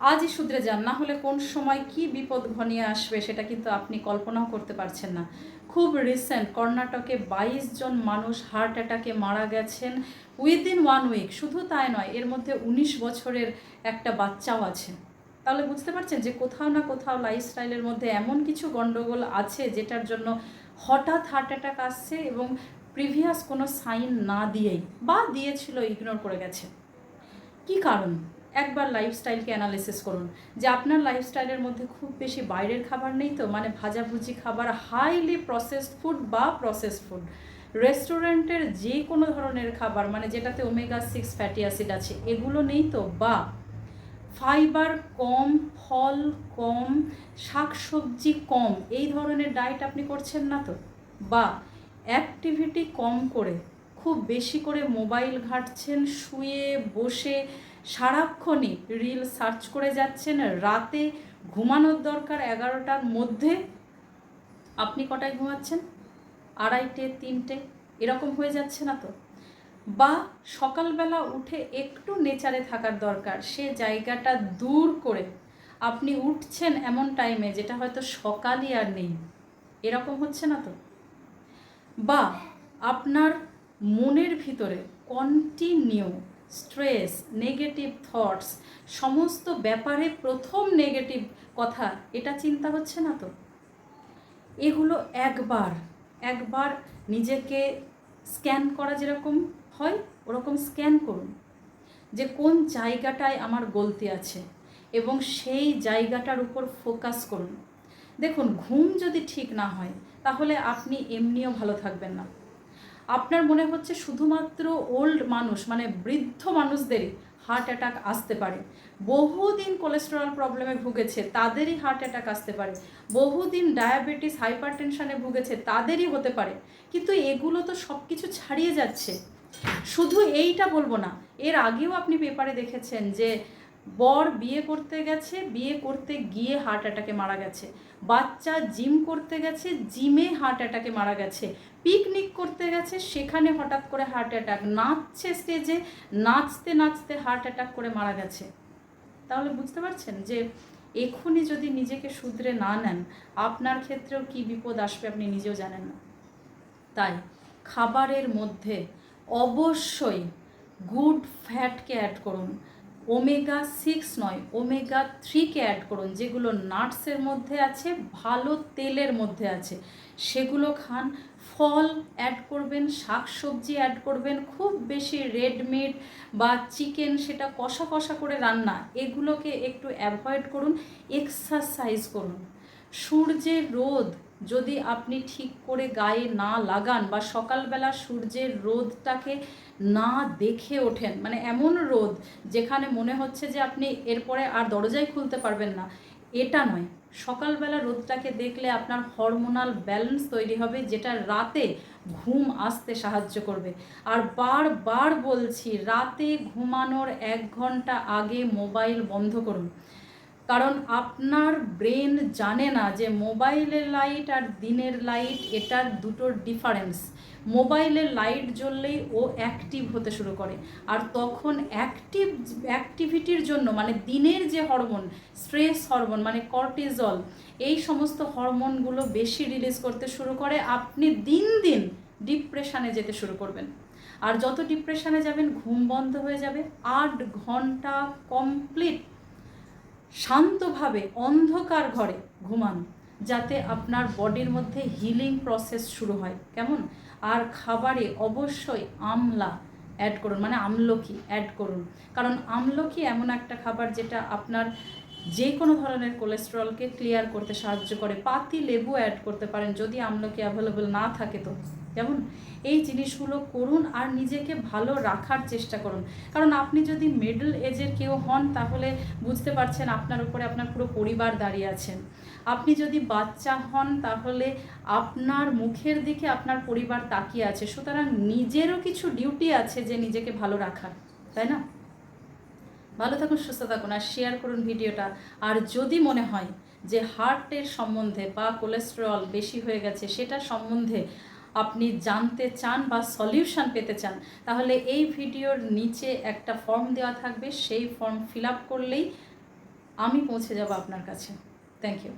আজই শুধরে যান, না হলে কোন সময় কি বিপদ ঘনিয়ে আসবে সেটা কিন্তু আপনি কল্পনাও করতে পারছেন না। খুব রিসেন্ট কর্ণাটকে বাইশ জন মানুষ হার্ট অ্যাটাকে মারা গেছেন উইদিন ওয়ান উইক শুধু তাই নয়, এর মধ্যে উনিশ বছরের একটা বাচ্চাও আছে। তাহলে বুঝতে পারছেন যে কোথাও না কোথাও লাইফস্টাইলের মধ্যে এমন কিছু গণ্ডগোল আছে যেটার জন্য হঠাৎ হার্ট অ্যাটাক আসছে এবং প্রিভিয়াস কোনো সাইন না দিয়েই বা দিয়েছিল ইগনোর করে গেছে। কি কারণ? একবার লাইফস্টাইলকে অ্যানালিসিস করুন। যে আপনার লাইফস্টাইলের মধ্যে খুব বেশি বাইরের খাবার নেই তো মানে ভাজাভুজি খাবার হাইলি প্রসেসড ফুড বা প্রসেসড ফুড রেস্টুরেন্টের যে কোনো ধরনের খাবার মানে যেটাতে ওমেগা সিক্স ফ্যাটি অ্যাসিড আছে, এগুলো নেই তো? বা ফাইবার কম, ফল কম, শাকসবজি কম, এই ধরনের ডায়েট আপনি করছেন না তো? বা অ্যাক্টিভিটি কম করে খুব বেশি করে মোবাইল ঘাঁটছেন, শুয়ে বসে সারাক্ষণই রিল সার্চ করে যাচ্ছেন, রাতে ঘুমানোর দরকার এগারোটার মধ্যে। আপনি কটায় ঘুমাচ্ছেন? আড়াইটে, তিনটে, এরকম হয়ে যাচ্ছে না তো? বা সকালবেলা উঠে একটু নেচারে থাকার দরকার, সে জায়গাটা দূর করে আপনি উঠছেন এমন টাইমে যেটা হয়তো সকালই আর নেই। এরকম হচ্ছে না তো? বা আপনার মনের ভিতরে কন্টিনিউ স্ট্রেস নেগেটিভ থটস সমস্ত ব্যাপারে প্রথম নেগেটিভ কথা, এটা চিন্তা হচ্ছে না তো? এগুলো একবার একবার নিজেকে স্ক্যান করা যেরকম হয়, ওরকম স্ক্যান করুন। যে কোন জায়গাটায় আমার গলতি আছে এবং সেই জায়গাটার উপর ফোকাস করুন। দেখুন, ঘুম যদি ঠিক না হয়, তাহলে আপনি এমনিও ভালো থাকবেন না। আপনার মনে হচ্ছে শুধুমাত্র ওল্ড মানুষ মানে বৃদ্ধ মানুষদেরই হার্ট অ্যাটাক আসতে পারে। বহুদিন কোলেস্টেরল প্রবলেমে ভুগেছে, তাদেরই হার্ট অ্যাটাক আসতে পারে। বহুদিন ডায়াবেটিস হাইপার টেনশনে ভুগেছে, তাদেরই হতে পারে। কিন্তু এগুলো তো সব কিছু ছাড়িয়ে যাচ্ছে। শুধু এইটা বলব না, এর আগেও আপনি পেপারে দেখেছেন যে বর বিয়ে করতে গেছে, বিয়ে করতে গিয়ে হার্ট অ্যাটাকে মারা গেছে। বাচ্চা জিম করতে গেছে জিমে হার্ট অ্যাটাকে মারা গেছে। পিকনিক করতে গেছে, সেখানে হঠাৎ করে হার্ট অ্যাটাক নাচছে স্টেজে নাচতে নাচতে হার্ট অ্যাটাক করে মারা গেছে। তাহলে বুঝতে পারছেন যে এখনই যদি নিজেকে শুধরে না নেন, আপনার ক্ষেত্রেও কি বিপদ আসবে আপনি নিজেও জানেন না। তাই খাবারের মধ্যে অবশ্যই গুড ফ্যাটকে অ্যাড করুন। ওমেগা সিক্স নয়, ওমেগা থ্রিকে অ্যাড করুন, যেগুলো নাটসের মধ্যে আছে, ভালো তেলের মধ্যে আছে। সেগুলো খান, ফল অ্যাড করবেন শাক সবজি অ্যাড করবেন, খুব বেশি রেড মিট বা চিকেন সেটা কষা কষা করে রান্না, এগুলোকে একটু অ্যাভয়েড করুন এক্সারসাইজ করুন। সূর্যের রোদ যদি আপনি ঠিক করে গায়ে না লাগান বা সকালবেলা সূর্যের রোদটাকে না দেখে ওঠেন মানে এমন রোদ যেখানে মনে হচ্ছে যে আপনি এরপরে আর দরজাই খুলতে পারবেন না, এটা নয়। সকালবেলা রোদটাকে দেখলে আপনার হরমোনাল ব্যালেন্স তৈরি হবে, যেটা রাতে ঘুম আসতে সাহায্য করবে। আর বারবার বলছি, রাতে ঘুমানোর এক ঘণ্টা আগে মোবাইল বন্ধ করুন। কারণ আপনার ব্রেন জানে না যে মোবাইলের লাইট আর দিনের লাইট, এটার দুটোর ডিফারেন্স। মোবাইলের লাইট জ্বললেই ও অ্যাক্টিভ হতে শুরু করে। আর তখন অ্যাক্টিভ, অ্যাক্টিভিটির জন্য মানে দিনের যে হরমোন, স্ট্রেস হরমোন মানে কর্টিজল, এই সমস্ত হরমোনগুলো বেশি রিলিজ করতে শুরু করে, আপনি দিন দিন ডিপ্রেশানে যেতে শুরু করবেন। আর যত ডিপ্রেশানে যাবেন, ঘুম বন্ধ হয়ে যাবে। আট ঘণ্টা কমপ্লিট শান্তভাবে অন্ধকার ঘরে ঘুমান, যাতে আপনার বডির মধ্যে হিলিং প্রসেস শুরু হয়। কেমন? আর খাবারে অবশ্যই আমলা অ্যাড করুন মানে আমলকি অ্যাড করুন। কারণ আমলকি এমন একটা খাবার যেটা আপনার যে কোনো ধরনের কোলেস্টেরলকে ক্লিয়ার করতে সাহায্য করে। পাতি, লেবু অ্যাড করতে পারেন যদি আমলকি অ্যাভেলেবেল না থাকে তো। কেমন এই জিনিসগুলো করুন আর নিজেকে ভালো রাখার চেষ্টা করুন। কারণ আপনি যদি মিডল এজের কেউ হন, তাহলে বুঝতে পারছেন আপনার উপরে আপনার পুরো পরিবার দাঁড়িয়ে আছেন। আপনি যদি বাচ্চা হন, তাহলে আপনার মুখের দিকে আপনার পরিবার তাকিয়ে আছে। সুতরাং নিজেরও কিছু ডিউটি আছে যে নিজেকে ভালো রাখার, তাই না? ভালো থাকুন, সুস্থ থাকুন আর শেয়ার করুন ভিডিওটা। আর যদি মনে হয় যে হার্টের সম্বন্ধে বা কোলেস্টেরল বেশি হয়ে গেছে সেটা সম্বন্ধে আপনি জানতে চান বা সলিউশন পেতে চান, তাহলে এই ভিডিওর নিচে একটা ফর্ম দেওয়া থাকবে, সেই ফর্ম ফিল আপ করলেই আমি পৌঁছে যাব আপনার কাছে। Thank you